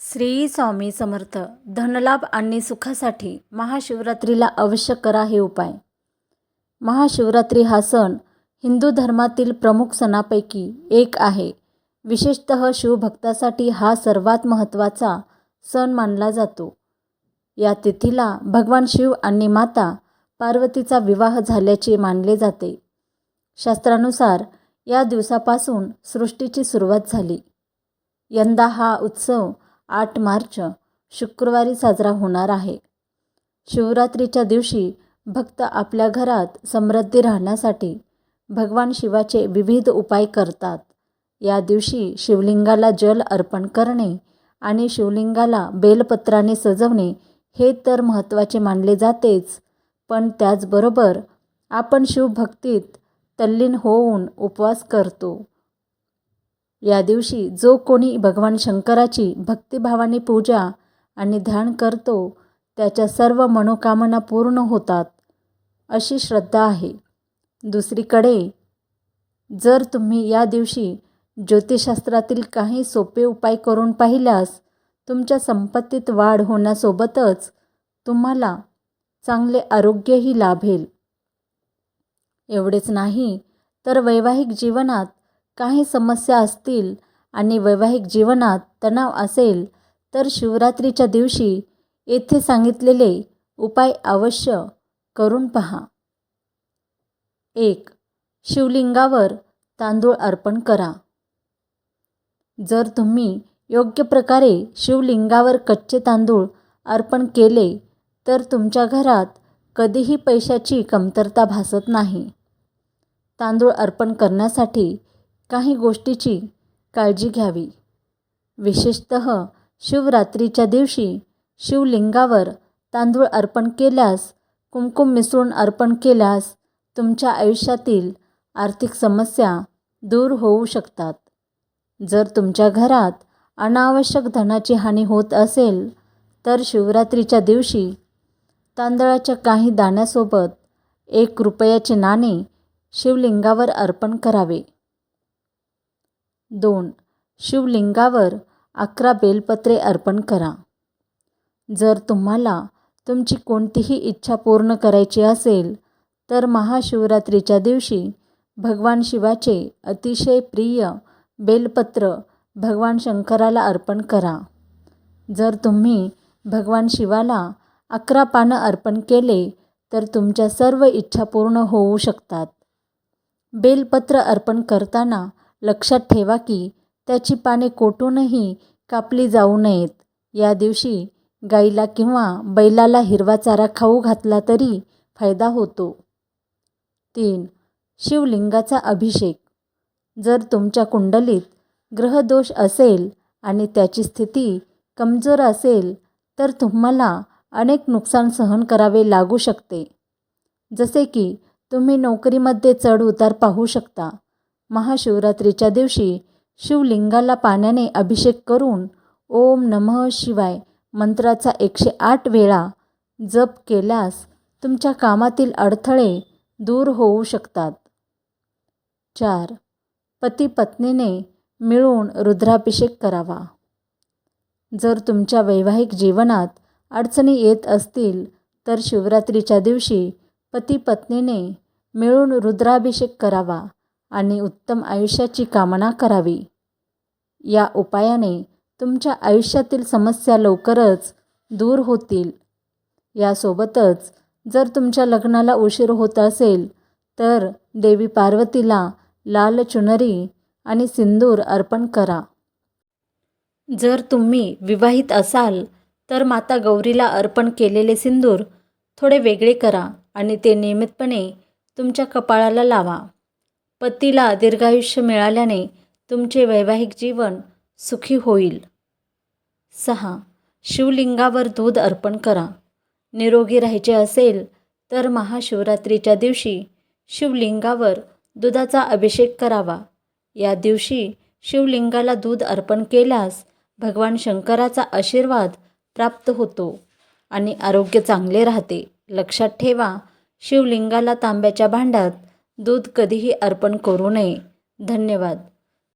श्री स्वामी समर्थ धनलाभ आणि सुखासाठी महाशिवरात्रीला अवश्य करा हे उपाय. महाशिवरात्री हा सण हिंदू धर्मातील प्रमुख सणापैकी एक आहे. विशेषत शिवभक्तासाठी हा सर्वात महत्त्वाचा सण मानला जातो. या तिथीला भगवान शिव आणि माता पार्वतीचा विवाह झाल्याचे मानले जाते. शास्त्रानुसार या दिवसापासून सृष्टीची सुरुवात झाली. यंदा हा उत्सव आठ मार्च शुक्रवारी साजरा होणार आहे. शिवरात्रीच्या दिवशी भक्त आपल्या घरात समृद्धी राहण्यासाठी भगवान शिवाचे विविध उपाय करतात. या दिवशी शिवलिंगाला जल अर्पण करणे आणि शिवलिंगाला बेलपत्राने सजवणे हे तर महत्त्वाचे मानले जातेच पण त्याचबरोबर आपण शिवभक्तीत तल्लीन होऊन उपवास करतो. या दिवशी जो कोणी भगवान शंकराची भक्तिभावाने पूजा आणि ध्यान करतो त्याच्या सर्व मनोकामना पूर्ण होतात अशी श्रद्धा आहे. दुसरीकडे जर तुम्ही या दिवशी ज्योतिषशास्त्रातील काही सोपे उपाय करून पाहिल्यास तुमच्या संपत्तीत वाढ होण्यासोबतच तुम्हाला चांगले आरोग्यही लाभेल. एवढेच नाही तर वैवाहिक जीवनात काही समस्या असतील आणि वैवाहिक जीवनात तणाव असेल तर शिवरात्रीच्या दिवशी येथे सांगितलेले उपाय अवश्य करून पहा. एक शिवलिंगावर तांदूळ अर्पण करा. जर तुम्ही योग्य प्रकारे शिवलिंगावर कच्चे तांदूळ अर्पण केले तर तुमच्या घरात कधीही पैशाची कमतरता भासत नाही. तांदूळ अर्पण करण्यासाठी काही गोष्टीची काळजी घ्यावी. विशेषत शिवरात्रीच्या दिवशी शिवलिंगावर तांदूळ अर्पण केल्यास कुमकुम मिसळून अर्पण केल्यास तुमच्या आयुष्यातील आर्थिक समस्या दूर होऊ शकतात. जर तुमच्या घरात अनावश्यक धनाची हानी होत असेल तर शिवरात्रीच्या दिवशी तांदळाच्या काही दाण्यासोबत एक रुपयाचे नाणे शिवलिंगावर अर्पण करावे. दोन. शिवलिंगावर अकरा बेलपत्रे अर्पण करा. जर तुम्हाला तुमची कोणतीही इच्छा पूर्ण करायची असेल तर महाशिवरात्रीच्या दिवशी भगवान शिवाचे अतिशय प्रिय बेलपत्र भगवान शंकराला अर्पण करा. जर तुम्ही भगवान शिवाला अकरा पानं अर्पण केले तर तुमच्या सर्व इच्छा पूर्ण होऊ शकतात. बेलपत्र अर्पण करताना लक्षात ठेवा की त्याची पाने कोटूनही कापली जाऊ नयेत. या दिवशी गाईला किंवा बैलाला हिरवा चारा खाऊ घातला तरी फायदा होतो. तीन. शिवलिंगाचा अभिषेक. जर तुमच्या कुंडलीत ग्रहदोष असेल आणि त्याची स्थिती कमजोर असेल तर तुम्हाला अनेक नुकसान सहन करावे लागू शकते. जसे की तुम्ही नोकरीमध्ये चढ उतार पाहू शकता. महाशिवरात्रीच्या दिवशी शिवलिंगाला पाण्याने अभिषेक करून ओम नमः शिवाय मंत्राचा एकशे आठ वेळा जप केल्यास तुमच्या कामातील अडथळे दूर होऊ शकतात. चार. पती पत्नीने मिळून रुद्राभिषेक करावा. जर तुमच्या वैवाहिक जीवनात अडचणी येत असतील तर शिवरात्रीच्या दिवशी पती पत्नीने मिळून रुद्राभिषेक करावा. आणि उत्तम आयुष्याची कामना करावी. या उपायाने तुमच्या आयुष्यातील समस्या लवकरच दूर होतील. यासोबतच जर तुमच्या लग्नाला उशीर होत असेल तर देवी पार्वतीला लाल चुनरी आणि सिंदूर अर्पण करा. जर तुम्ही विवाहित असाल तर माता गौरीला अर्पण केलेले सिंदूर थोडे वेगळे करा आणि ते नियमितपणे तुमच्या कपाळाला लावा. पतीला दीर्घायुष्य मिळाल्याने तुमचे वैवाहिक जीवन सुखी होईल. सहा. शिवलिंगावर दूध अर्पण करा. निरोगी राहायचे असेल तर महाशिवरात्रीच्या दिवशी शिवलिंगावर दुधाचा अभिषेक करावा. या दिवशी शिवलिंगाला दूध अर्पण केल्यास भगवान शंकराचा आशीर्वाद प्राप्त होतो आणि आरोग्य चांगले राहते. लक्षात ठेवा शिवलिंगाला तांब्याच्या भांड्यात दूध कधीही अर्पण करू नये. धन्यवाद.